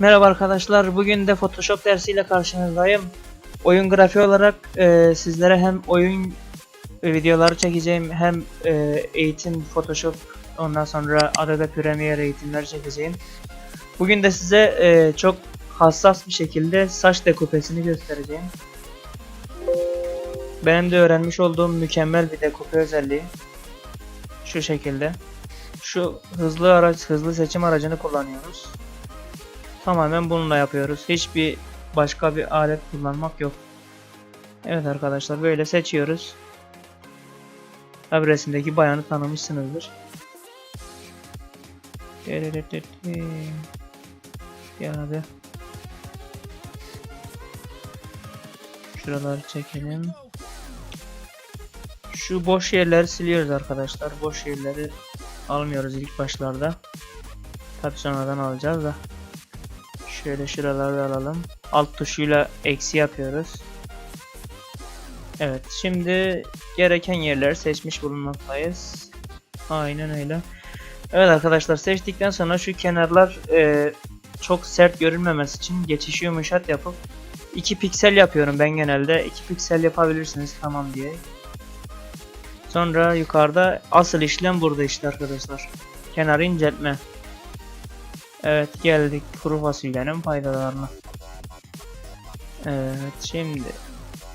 Merhaba arkadaşlar. Bugün de Photoshop dersiyle karşınızdayım. Oyun grafiği olarak e, sizlere hem oyun videoları çekeceğim hem e, eğitim Photoshop ondan sonra Adobe Premiere eğitimleri çekeceğim. Bugün de size e, çok hassas bir şekilde saç dekupesini göstereceğim. Benim de öğrenmiş olduğum mükemmel bir dekupe özelliği. Şu şekilde. Şu hızlı araç, hızlı seçim aracını kullanıyoruz. Tamamen bununla yapıyoruz. Hiçbir başka bir alet kullanmak yok. Evet arkadaşlar böyle seçiyoruz. Tabi bayanı tanımışsınızdır. Gel abi. Şuraları çekelim. Şu boş yerleri siliyoruz arkadaşlar. Boş yerleri almıyoruz ilk başlarda. Tabi sonradan alacağız da. Şöyle şuraları alalım. Alt tuşuyla eksi yapıyoruz. Evet şimdi gereken yerleri seçmiş bulunmaktayız. Aynen öyle. Evet arkadaşlar seçtikten sonra şu kenarlar e, çok sert görünmemesi için geçişi yumuşat yapıp 2 piksel yapıyorum ben genelde. 2 piksel yapabilirsiniz tamam diye. Sonra yukarıda asıl işlem burada işte arkadaşlar. Kenarı inceltme. Evet geldik kuru fasulyenin faydalarına. Evet şimdi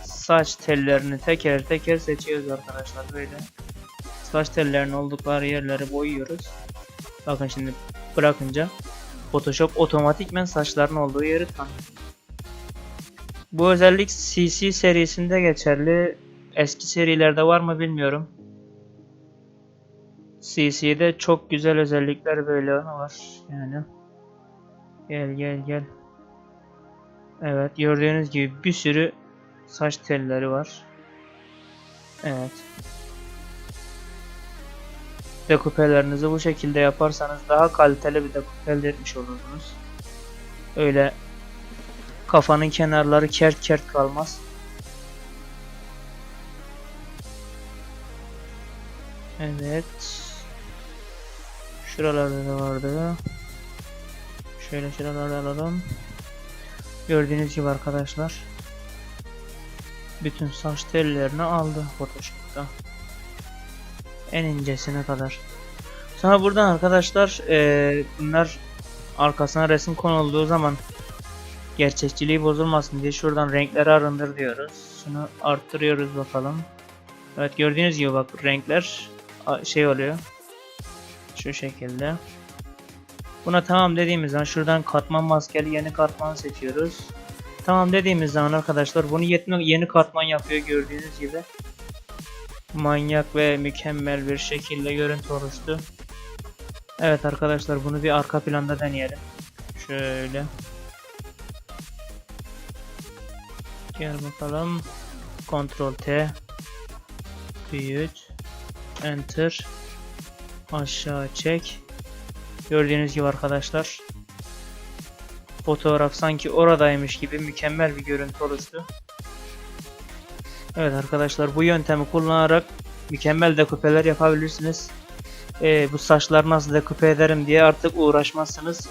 saç tellerini teker teker seçiyoruz arkadaşlar böyle. Saç tellerinin oldukları yerleri boyuyoruz. Bakın şimdi bırakınca Photoshop otomatikmen saçların olduğu yeri tanıyor. Bu özellik CC serisinde geçerli. Eski serilerde var mı bilmiyorum. CC'de çok güzel özellikler böyle var yani. Gel gel gel. Evet gördüğünüz gibi bir sürü saç telleri var. Evet. Dekupelerinizi bu şekilde yaparsanız daha kaliteli bir dekupe elde etmiş olursunuz. Öyle kafanın kenarları kert kert kalmaz. Evet. Şuralarda da vardı. Şöyle şuralarda alalım. Gördüğünüz gibi arkadaşlar. Bütün saç tellerini aldı Photoshop'ta. En incesine kadar. Sonra buradan arkadaşlar eee, bunlar arkasına resim konulduğu zaman gerçekçiliği bozulmasın diye şuradan renkleri arındır diyoruz. Şunu arttırıyoruz bakalım. Evet gördüğünüz gibi bak renkler şey oluyor. Şu şekilde. Buna tamam dediğimiz zaman şuradan katman maskeli yeni katman seçiyoruz. Tamam dediğimiz zaman arkadaşlar bunu yeni, yeni katman yapıyor gördüğünüz gibi. Manyak ve mükemmel bir şekilde görüntü oluştu. Evet arkadaşlar bunu bir arka planda deneyelim. Şöyle. Gel bakalım. Ctrl T. Büyüt. Enter. Aşağı çek. Gördüğünüz gibi arkadaşlar. Fotoğraf sanki oradaymış gibi mükemmel bir görüntü oluştu. Evet arkadaşlar bu yöntemi kullanarak mükemmel dekupeler yapabilirsiniz. Ee, bu saçlar nasıl dekupe ederim diye artık uğraşmazsınız.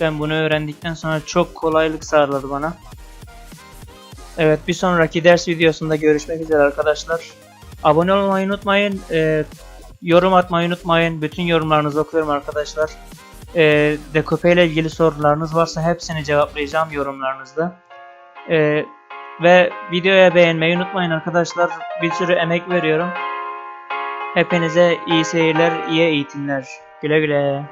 Ben bunu öğrendikten sonra çok kolaylık sağladı bana. Evet bir sonraki ders videosunda görüşmek üzere arkadaşlar. Abone olmayı unutmayın. Ee, yorum atmayı unutmayın. Bütün yorumlarınızı okuyorum arkadaşlar. Ee, dekupe ile ilgili sorularınız varsa hepsini cevaplayacağım yorumlarınızda. Ee, ve videoya beğenmeyi unutmayın arkadaşlar. Bir sürü emek veriyorum. Hepinize iyi seyirler, iyi eğitimler. Güle güle.